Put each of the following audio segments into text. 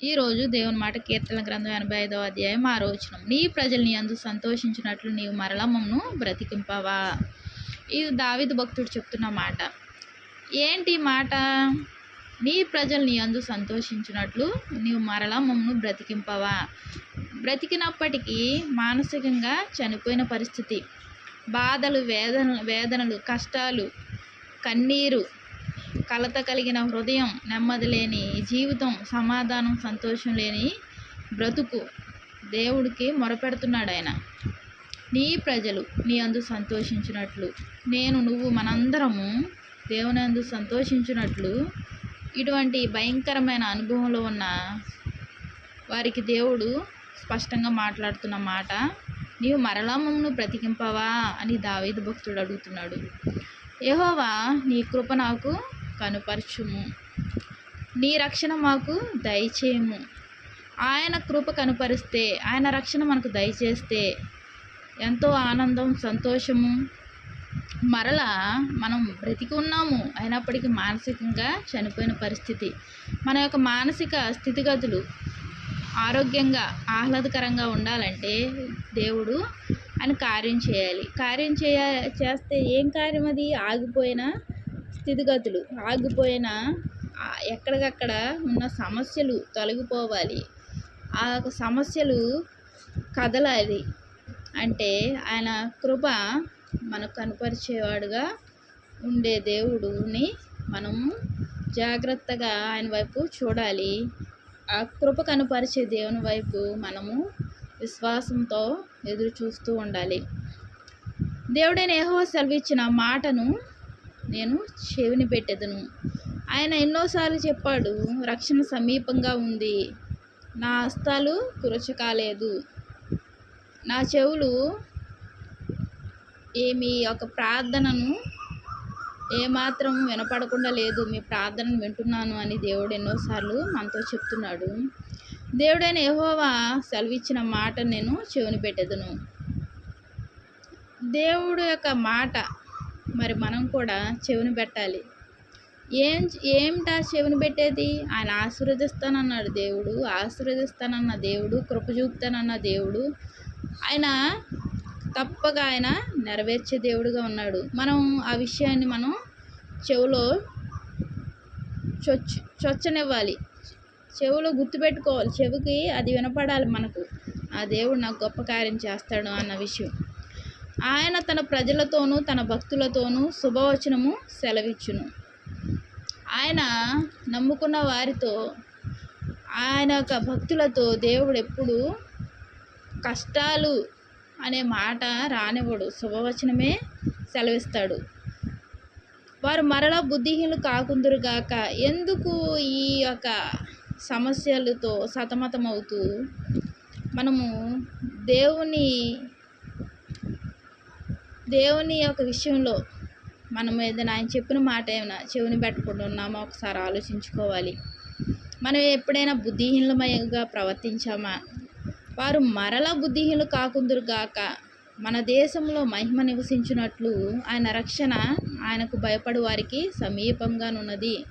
ఈరోజు దేవుని మాట కీర్తన గ్రంథం ఎనభై ఐదవ అధ్యాయం ఆరోచనం నీ ప్రజలు నీ అందు సంతోషించినట్లు నీవు మరల మమ్మను బ్రతికింపవా? ఇది దావిద భక్తుడు చెప్తున్న మాట. ఏంటి మాట? నీ ప్రజలు నీ అందు సంతోషించినట్లు నీవు మరలా మమ్మను బ్రతికింపవా? బ్రతికినప్పటికీ మానసికంగా చనిపోయిన పరిస్థితి. బాధలు వేదన వేదనలు కష్టాలు కన్నీరు కలత కలిగిన హృదయం నెమ్మది లేని జీవితం సమాధానం సంతోషం లేని బ్రతుకు దేవుడికి మొరపెడుతున్నాడు ఆయన నీ ప్రజలు నీ అందు సంతోషించినట్లు నేను నువ్వు మనందరము దేవుని అందు సంతోషించినట్లు ఇటువంటి భయంకరమైన అనుభవంలో ఉన్న వారికి దేవుడు స్పష్టంగా మాట్లాడుతున్న మాట నీవు మరలా మమ్మను బ్రతికింపవా అని దావేది భక్తుడు అడుగుతున్నాడు. యెహోవా నీ కృప నాకు కనుపరచుము. నీ రక్షణ మాకు దయచేయము. ఆయన కృప కనుపరిస్తే ఆయన రక్షణ మనకు దయచేస్తే ఎంతో ఆనందం సంతోషము. మరలా మనం బ్రతికి ఉన్నాము అయినప్పటికీ మానసికంగా చనిపోయిన పరిస్థితి. మన యొక్క మానసిక స్థితిగతులు ఆరోగ్యంగా ఆహ్లాదకరంగా ఉండాలంటే దేవుడు ఆయన కార్యం చేయాలి. కార్యం చేయ చేస్తే ఏం కార్యం అది? ఆగిపోయినా స్థితిగతులు. ఆగిపోయిన ఎక్కడికక్కడ ఉన్న సమస్యలు తొలగిపోవాలి. ఆ యొక్క సమస్యలు కదలాలి. అంటే ఆయన కృప మనకు కనపరిచేవాడుగా ఉండే దేవుడుని మనము జాగ్రత్తగా ఆయన వైపు చూడాలి. ఆ కృప కనపరిచే దేవుని వైపు మనము విశ్వాసంతో ఎదురు చూస్తూ ఉండాలి. దేవుడైన ఏహో సెలవిచ్చిన మాటను నేను చెవిని పెట్టెదను. ఆయన ఎన్నోసార్లు చెప్పాడు రక్షణ సమీపంగా ఉంది. నా హస్తాలు కురచకాలేదు నా చెవులు ఏమి ఒక ప్రార్థనను ఏమాత్రం వినపడకుండా లేదు. మీ ప్రార్థనను వింటున్నాను అని దేవుడు ఎన్నోసార్లు మనతో చెప్తున్నాడు. దేవుడైన యెహోవా సెలవిచ్చిన మాట నేను చెవిని పెట్టెదను. దేవుడు యొక్క మాట మరి మనం కూడా చెవిని పెట్టాలి. ఏం ఏమిటా చెవిని పెట్టేది? ఆయన ఆశీర్వదిస్తానన్నాడు దేవుడు ఆశీర్వదిస్తానన్న దేవుడు కృప చూపుతానన్న దేవుడు. ఆయన తప్పగా ఆయన నెరవేర్చే దేవుడుగా ఉన్నాడు. మనం ఆ విషయాన్ని మనం చెవిలో చొచ్చు చొచ్చనివ్వాలి. చెవిలో గుర్తుపెట్టుకోవాలి చెవికి అది వినపడాలి మనకు. ఆ దేవుడు నాకు గొప్ప కార్యం చేస్తాడు అన్న విషయం. ఆయన తన ప్రజలతోనూ తన భక్తులతోనూ శుభవచనము సెలవిచ్చును. ఆయన నమ్ముకున్న వారితో ఆయన యొక్క భక్తులతో దేవుడు ఎప్పుడు కష్టాలు అనే మాట రానివ్వడు. శుభవచనమే సెలవిస్తాడు. వారు మరలా బుద్ధిహీనులు కాకుందురుగాక ఎందుకు ఈ యొక్క సమస్యలతో సతమతమవుతూ మనము దేవుని దేవుని యొక్క విషయంలో మనం ఏదైనా ఆయన చెప్పిన మాట ఏమైనా చెవిని పెట్టకుండా ఉన్నామా? ఒకసారి ఆలోచించుకోవాలి. మనం ఎప్పుడైనా బుద్ధిహీనమయంగా ప్రవర్తించామా? వారు మరల బుద్ధిహీనులు కాకుందురుగాక మన దేశంలో మహిమ నివసించినట్లు ఆయన రక్షణ ఆయనకు భయపడు వారికి సమీపంగానున్నది.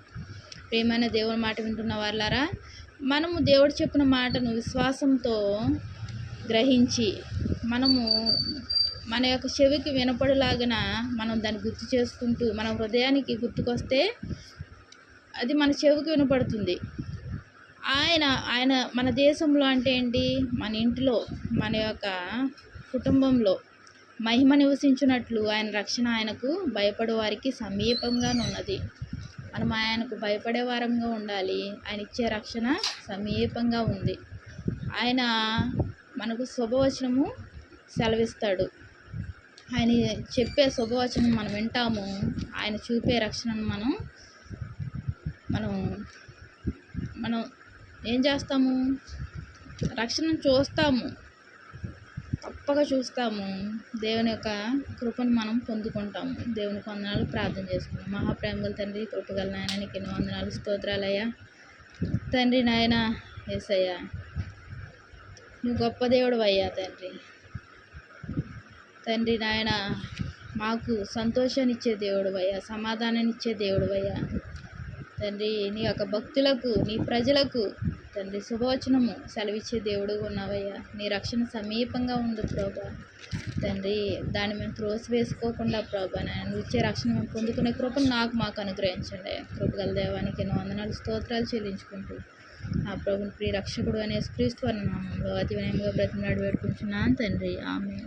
ప్రేమైన దేవుని మాట వింటున్న వాళ్ళారా మనము దేవుడు చెప్పిన మాటను విశ్వాసంతో గ్రహించి మనము మన యొక్క చెవికి వినపడలాగిన మనం దాన్ని గుర్తు చేసుకుంటూ మన హృదయానికి గుర్తుకొస్తే అది మన చెవికి వినపడుతుంది. ఆయన ఆయన మన దేశంలో అంటే ఏంటి? మన ఇంటిలో మన యొక్క కుటుంబంలో మహిమ నివసించినట్లు ఆయన రక్షణ ఆయనకు భయపడే వారికి సమీపంగానున్నది మనం ఆయనకు భయపడే వారంగా ఉండాలి. ఆయన ఇచ్చే రక్షణ సమీపంగా ఉంది. ఆయన మనకు శుభవచనము సెలవిస్తాడు. ఆయన చెప్పే శుభవచనం మనం వింటాము. ఆయన చూపే రక్షణను మనం మనం మనం ఏం చేస్తాము? రక్షణను చూస్తాము. తప్పక చూస్తాము. దేవుని యొక్క కృపను మనం పొందుకుంటాము. దేవుని వందనాలు ప్రార్థన చేసుకుంటాం మహాప్రేమగల తండ్రి కృపగల నాయన నీకు ఎన్ని వందనాలు స్తోత్రాలయ్యా. తండ్రి నాయన ఏసయ్యా నువ్వు గొప్ప దేవుడు అయ్యా తండ్రి. తండ్రి నాయన మాకు సంతోషాన్నిచ్చే దేవుడువయ్యా దేవుడు అయ్యా దేవుడు అయ్యా తండ్రి నీ యొక్క భక్తులకు నీ ప్రజలకు తండ్రి శుభవచనము సెలవిచ్చే దేవుడు ఉన్నావయ్యా. నీ రక్షణ సమీపంగా ఉంది ప్రభా. తండ్రి దాన్ని మేము త్రోసి వేసుకోకుండా ప్రభా నాయన ఇచ్చే రక్షణ మేము పొందుకునే కృపను నాకు మాకు అనుగ్రహించండి కృపగల దేవానికి ఎన్నో వందనాలు స్తోత్రాలు చెల్లించుకుంటూ ఆ ప్రభుని ప్రియ రక్షకుడు అనే క్రీస్తు అన్న నామంలో అతి వినయంగా బ్రతిమలాడు పెట్టుకుంటున్నాను తండ్రి. ఆమె